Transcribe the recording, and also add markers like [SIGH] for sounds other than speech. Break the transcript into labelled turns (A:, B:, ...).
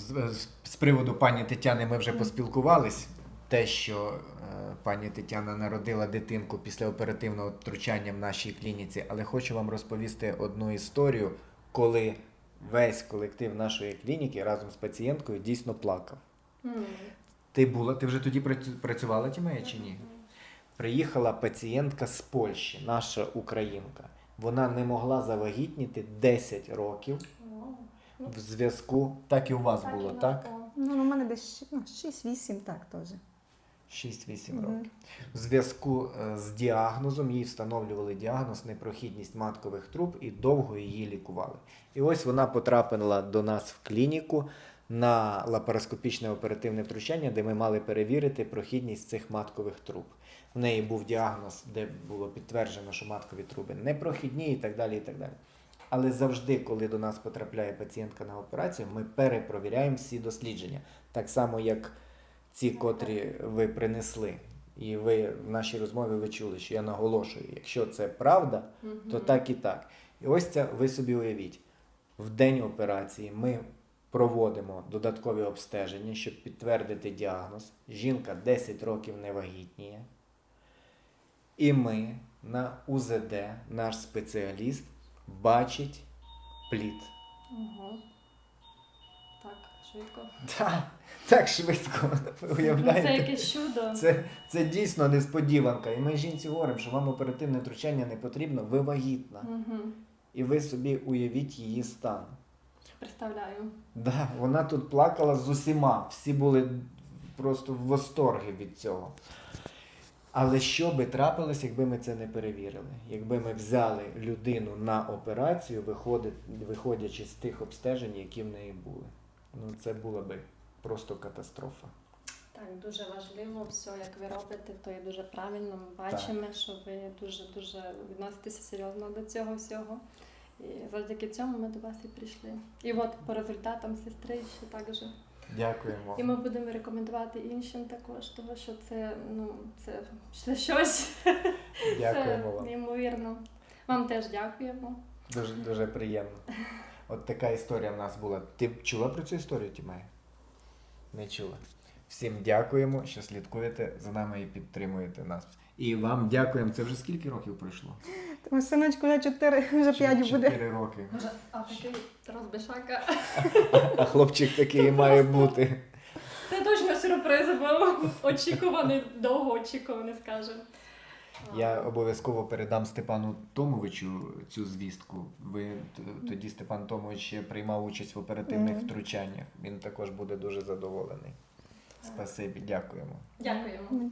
A: з, з- з приводу пані Тетяни ми вже поспілкувались. Те, що е, пані Тетяна народила дитинку після оперативного втручання в нашій клініці, але хочу вам розповісти одну історію, коли весь колектив нашої клініки разом з пацієнткою дійсно плакав.
B: М.
A: Ти була, ти вже тоді працю- працювала Тімея чи ні? Приїхала пацієнтка з Польщі, наша українка. Вона не могла завагітніти 10 років в зв'язку. Так і у вас
B: так,
A: було, так?
C: Ну, у мене десь ну, 6-8, так теж.
A: 6-8
C: Мгм.
A: років. В зв'язку е, з діагнозом їй встановлювали діагноз непрохідність маткових труб і довго її лікували. І ось вона потрапила до нас в клініку на лапароскопічне оперативне втручання, де ми мали перевірити прохідність цих маткових труб. В неї був діагноз, де було підтверджено, що маткові труби непрохідні і так далі. І так далі. Але завжди, коли до нас потрапляє пацієнтка на операцію, ми перепровіряємо всі дослідження. Так само, як ці, котрі ви принесли. І ви в нашій розмові ви чули, що я наголошую, якщо це правда, то так і так. І ось це ви собі уявіть. В день операції ми проводимо додаткові обстеження, щоб підтвердити діагноз. Жінка 10 років не вагітніє. І ми на УЗД, наш спеціаліст, бачить плід.
B: Ого. Так, швидко. [LAUGHS]
A: Так, так швидко. Ви уявляєте?
B: Це якесь чудо.
A: Це, це дійсно несподіванка. І ми жінці говоримо, що вам оперативне втручання не потрібно, ви вагітна.
B: Мгм.
A: І ви собі уявіть її стан.
B: Представляю.
A: Да, вона тут плакала з усіма. Всі були просто в восторгі від цього. Але що би трапилось, якби ми це не перевірили? Якби ми взяли людину на операцію, виходячи з тих обстежень, які в неї були. Ну, це була би просто катастрофа.
B: Так, дуже важливо все, як ви робите, то є дуже правильно. Ми бачимо, що ви дуже дуже відноситеся серйозно до цього всього. І завдяки цьому ми до вас і прийшли. І от по результатам сестри ще так же.
A: Дякуємо.
B: І ми будемо рекомендувати іншим також, тому що це ну це, це щось.
A: Дякуємо
B: це
A: вам.
B: неймовірно. Вам теж дякуємо.
A: Дуже, дуже приємно. От така історія в нас була. Ти чула про цю історію, Тімея? Не чула. Всім дякуємо, що слідкуєте за нами і підтримуєте нас. І вам дякуємо. Це вже скільки років пройшло?
C: Тому синочку вже 4, вже 5 буде.
A: Чотири роки.
B: Може, а такий розбишака.
A: А хлопчик такий і має бути.
B: Це точно сюрприз був. Очікуваний, довгоочікуваний, скажемо.
A: Я обов'язково передам Степану Томовичу цю звістку. Ви тоді Степан Томович ще приймав участь в оперативних втручаннях. Він також буде дуже задоволений. Спасибі, дякуємо.
B: Дякуємо.